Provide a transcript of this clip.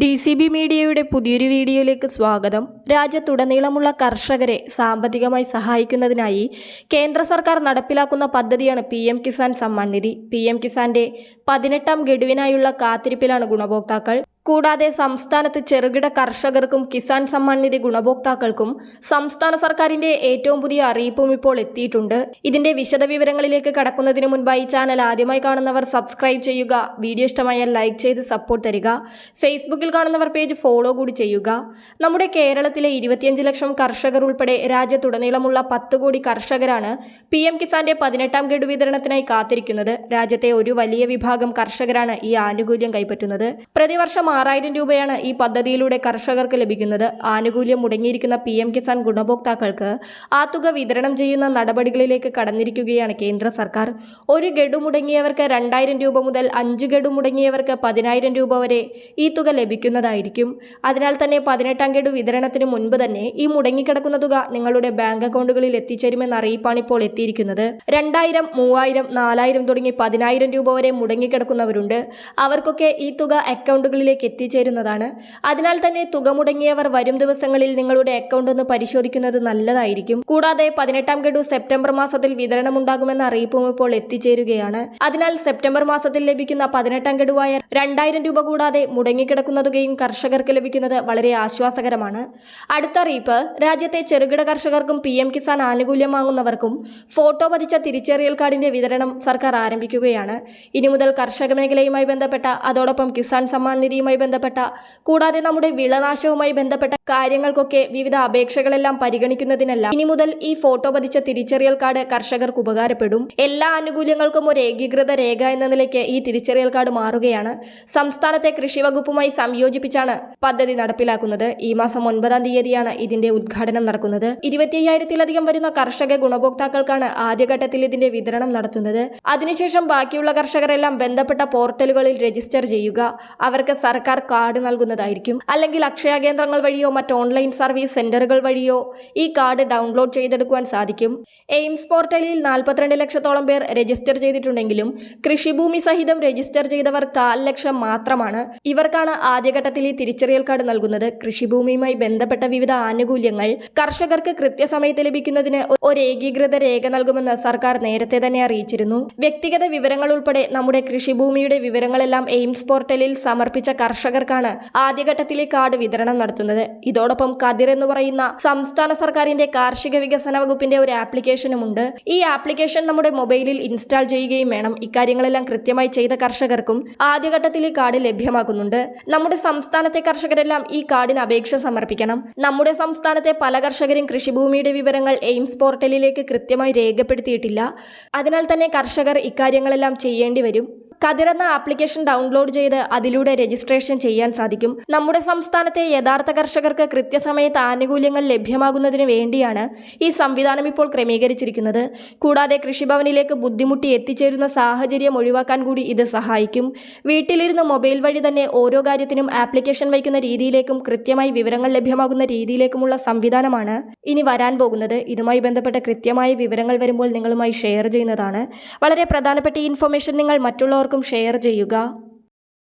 D C B മീഡിയയുടെ പുതിയൊരു വീഡിയോയിലേക്ക് സ്വാഗതം. രാജ്യത്തുടനീളമുള്ള കർഷകരെ സാമ്പത്തികമായി സഹായിക്കുന്നതിനായി കേന്ദ്ര സർക്കാർ നടപ്പിലാക്കുന്ന പദ്ധതിയാണ് P M Kisan Samman Nidhi. P M കിസാന്റെ പതിനെട്ടാം ഗഡുവിനായുള്ള കാത്തിരിപ്പിലാണ് ഗുണഭോക്താക്കൾ. കൂടാതെ സംസ്ഥാനത്ത് ചെറുകിട കർഷകർക്കും കിസാൻ സമ്മാൻ നിധി ഗുണഭോക്താക്കൾക്കും സംസ്ഥാന സർക്കാരിന്റെ ഏറ്റവും പുതിയ അറിയിപ്പും ഇപ്പോൾ എത്തിയിട്ടുണ്ട്. ഇതിന്റെ വിശദവിവരങ്ങളിലേക്ക് കടക്കുന്നതിന് മുൻപായി ചാനൽ ആദ്യമായി കാണുന്നവർ സബ്സ്ക്രൈബ് ചെയ്യുക. വീഡിയോ ഇഷ്ടമായാൽ ലൈക്ക് ചെയ്ത് സപ്പോർട്ട് തരിക. ഫേസ്ബുക്കിൽ കാണുന്നവർ പേജ് ഫോളോ കൂടി ചെയ്യുക. നമ്മുടെ കേരളത്തിലെ ഇരുപത്തിയഞ്ച് ലക്ഷം കർഷകർ ഉൾപ്പെടെ രാജ്യത്തുടനീളമുള്ള പത്ത് കോടി കർഷകരാണ് പി എം കിസാന്റെ പതിനെട്ടാം ഗഡു വിതരണത്തിനായി കാത്തിരിക്കുന്നത്. രാജ്യത്തെ ഒരു വലിയ വിഭാഗം കർഷകരാണ് ഈ ആനുകൂല്യം കൈപ്പറ്റുന്നത്. പ്രതിവർഷം ആറായിരം രൂപയാണ് ഈ പദ്ധതിയിലൂടെ കർഷകർക്ക് ലഭിക്കുന്നത്. ആനുകൂല്യം മുടങ്ങിയിരിക്കുന്ന പി എം കിസാൻ ഗുണഭോക്താക്കൾക്ക് ആ തുക വിതരണം ചെയ്യുന്ന നടപടികളിലേക്ക് കടന്നിരിക്കുകയാണ് കേന്ദ്ര സർക്കാർ. ഒരു ഗഡു മുടങ്ങിയവർക്ക് രണ്ടായിരം രൂപ മുതൽ അഞ്ച് ഗഡു മുടങ്ങിയവർക്ക് പതിനായിരം രൂപ വരെ ഈ തുക ലഭിക്കുന്നതായിരിക്കും. അതിനാൽ തന്നെ പതിനെട്ടാം ഗഡു വിതരണത്തിന് മുൻപ് തന്നെ ഈ മുടങ്ങിക്കിടക്കുന്ന തുക നിങ്ങളുടെ ബാങ്ക് അക്കൗണ്ടുകളിൽ എത്തിച്ചേരുമെന്ന അറിയിപ്പാണ് ഇപ്പോൾ എത്തിയിരിക്കുന്നത്. രണ്ടായിരം മൂവായിരം നാലായിരം തുടങ്ങി പതിനായിരം രൂപ വരെ മുടങ്ങിക്കിടക്കുന്നവരുണ്ട്. അവർക്കൊക്കെ ഈ തുക അക്കൗണ്ടുകളിലേക്ക് എത്തിച്ചേരുന്നതാണ്. അതിനാൽ തന്നെ തുക മുടങ്ങിയവർ വരും ദിവസങ്ങളിൽ നിങ്ങളുടെ അക്കൗണ്ട് ഒന്ന് പരിശോധിക്കുന്നത് നല്ലതായിരിക്കും. കൂടാതെ പതിനെട്ടാം ഗഡു സെപ്റ്റംബർ മാസത്തിൽ വിതരണമുണ്ടാകുമെന്ന അറിയിപ്പും ഇപ്പോൾ എത്തിച്ചേരുകയാണ്. അതിനാൽ സെപ്റ്റംബർ മാസത്തിൽ ലഭിക്കുന്ന പതിനെട്ടാം ഗഡുവായ രണ്ടായിരം രൂപ കൂടാതെ മുടങ്ങിക്കിടക്കുന്ന തുകയും കർഷകർക്ക് ലഭിക്കുന്നത് വളരെ ആശ്വാസകരമാണ്. അടുത്ത അറിയിപ്പ് രാജ്യത്തെ ചെറുകിട കർഷകർക്കും പി എം കിസാൻ ആനുകൂല്യം വാങ്ങുന്നവർക്കും ഫോട്ടോ പതിച്ച തിരിച്ചറിയൽ കാർഡിന്റെ വിതരണം സർക്കാർ ആരംഭിക്കുകയാണ്. ഇനി മുതൽ കർഷക മേഖലയുമായി ബന്ധപ്പെട്ട അതോടൊപ്പം കിസാൻ സമ്മാൻ നിധിയുമായി ബന്ധപ്പെട്ട കൂടാതെ നമ്മുടെ വിളനാശവുമായി ബന്ധപ്പെട്ട കാര്യങ്ങൾക്കൊക്കെ വിവിധ അപേക്ഷകളെല്ലാം പരിഗണിക്കുന്നതിനല്ല. ഇനി മുതൽ ഈ ഫോട്ടോ പതിച്ച തിരിച്ചറിയൽ കാർഡ് കർഷകർക്ക് ഉപകാരപ്പെടും. എല്ലാ ആനുകൂല്യങ്ങൾക്കും ഒരു ഏകീകൃത രേഖ എന്ന നിലയ്ക്ക് ഈ തിരിച്ചറിയൽ കാർഡ് മാറുകയാണ്. സംസ്ഥാനത്തെ കൃഷി വകുപ്പുമായി സംയോജിപ്പിച്ചാണ് പദ്ധതി നടപ്പിലാക്കുന്നത്. ഈ മാസം ഒൻപതാം തീയതിയാണ് ഇതിന്റെ ഉദ്ഘാടനം നടക്കുന്നത്. ഇരുപത്തിയ്യായിരത്തിലധികം വരുന്ന കർഷക ഗുണഭോക്താക്കൾക്കാണ് ആദ്യഘട്ടത്തിൽ ഇതിന്റെ വിതരണം നടത്തുന്നത്. അതിനുശേഷം ബാക്കിയുള്ള കർഷകരെല്ലാം ബന്ധപ്പെട്ട പോർട്ടലുകളിൽ രജിസ്റ്റർ ചെയ്യുക. അവർക്ക് സർക്കാർ കാർഡ് നൽകുന്നതായിരിക്കും. അല്ലെങ്കിൽ അക്ഷയ കേന്ദ്രങ്ങൾ വഴിയോ മറ്റ് ഓൺലൈൻ സർവീസ് സെന്ററുകൾ വഴിയോ ഈ കാർഡ് ഡൗൺലോഡ് ചെയ്തെടുക്കുവാൻ സാധിക്കും. എയിംസ് പോർട്ടലിൽ നാൽപ്പത്തിരണ്ട് ലക്ഷത്തോളം പേർ രജിസ്റ്റർ ചെയ്തിട്ടുണ്ടെങ്കിലും കൃഷിഭൂമി സഹിതം രജിസ്റ്റർ ചെയ്തവർ കാൽ ലക്ഷം മാത്രമാണ്. ഇവർക്കാണ് ആദ്യഘട്ടത്തിൽ ഈ തിരിച്ചറിയൽ കാർഡ് നൽകുന്നത്. കൃഷിഭൂമിയുമായി ബന്ധപ്പെട്ട വിവിധ ആനുകൂല്യങ്ങൾ കർഷകർക്ക് കൃത്യസമയത്ത് ലഭിക്കുന്നതിന് ഒരു ഏകീകൃത രേഖ നൽകുമെന്ന് സർക്കാർ നേരത്തെ തന്നെ അറിയിച്ചിരുന്നു. വ്യക്തിഗത വിവരങ്ങൾ ഉൾപ്പെടെ നമ്മുടെ കൃഷിഭൂമിയുടെ വിവരങ്ങളെല്ലാം എയിംസ് പോർട്ടലിൽ സമർപ്പിച്ച കർഷകർക്കാണ് ആദ്യഘട്ടത്തിലെ കാർഡ് വിതരണം നടത്തുന്നത്. ഇതോടൊപ്പം കതിർ എന്ന് പറയുന്ന സംസ്ഥാന സർക്കാരിന്റെ കാർഷിക വികസന വകുപ്പിന്റെ ഒരു ആപ്ലിക്കേഷനും ഉണ്ട് ഈ ആപ്ലിക്കേഷൻ നമ്മുടെ മൊബൈലിൽ ഇൻസ്റ്റാൾ ചെയ്യുകയും വേണം. ഇക്കാര്യങ്ങളെല്ലാം കൃത്യമായി ചെയ്ത കർഷകർക്കും ആദ്യഘട്ടത്തിൽ ഈ കാർഡ് ലഭ്യമാക്കുന്നുണ്ട്. നമ്മുടെ സംസ്ഥാനത്തെ കർഷകരെല്ലാം ഈ കാർഡിന് അപേക്ഷ സമർപ്പിക്കണം. നമ്മുടെ സംസ്ഥാനത്തെ പല കർഷകരും കൃഷിഭൂമിയുടെ വിവരങ്ങൾ എയിംസ് പോർട്ടലിലേക്ക് കൃത്യമായി രേഖപ്പെടുത്തിയിട്ടില്ല. അതിനാൽ തന്നെ കർഷകർ ഇക്കാര്യങ്ങളെല്ലാം ചെയ്യേണ്ടി വരും. കതിർ എന്ന ആപ്ലിക്കേഷൻ ഡൗൺലോഡ് ചെയ്ത് അതിലൂടെ രജിസ്ട്രേഷൻ ചെയ്യാൻ സാധിക്കും. നമ്മുടെ സംസ്ഥാനത്തെ യഥാർത്ഥ കർഷകർക്ക് കൃത്യസമയത്ത് ആനുകൂല്യങ്ങൾ ലഭ്യമാകുന്നതിന് വേണ്ടിയാണ് ഈ സംവിധാനം ഇപ്പോൾ ക്രമീകരിച്ചിരിക്കുന്നത്. കൂടാതെ കൃഷിഭവനിലേക്ക് ബുദ്ധിമുട്ടി എത്തിച്ചേരുന്ന സാഹചര്യം ഒഴിവാക്കാൻ കൂടി ഇത് സഹായിക്കും. വീട്ടിലിരുന്ന് മൊബൈൽ വഴി തന്നെ ഓരോ കാര്യത്തിനും ആപ്ലിക്കേഷൻ വയ്ക്കുന്ന രീതിയിലേക്കും കൃത്യമായി വിവരങ്ങൾ ലഭ്യമാകുന്ന രീതിയിലേക്കുമുള്ള സംവിധാനമാണ് ഇനി വരാൻ പോകുന്നത്. ഇതുമായി ബന്ധപ്പെട്ട കൃത്യമായ വിവരങ്ങൾ വരുമ്പോൾ നിങ്ങളുമായി ഷെയർ ചെയ്യുന്നതാണ്. വളരെ പ്രധാനപ്പെട്ട ഇൻഫർമേഷൻ നിങ്ങൾ മറ്റുള്ളവർക്കും ഷെയർ ചെയ്യുക.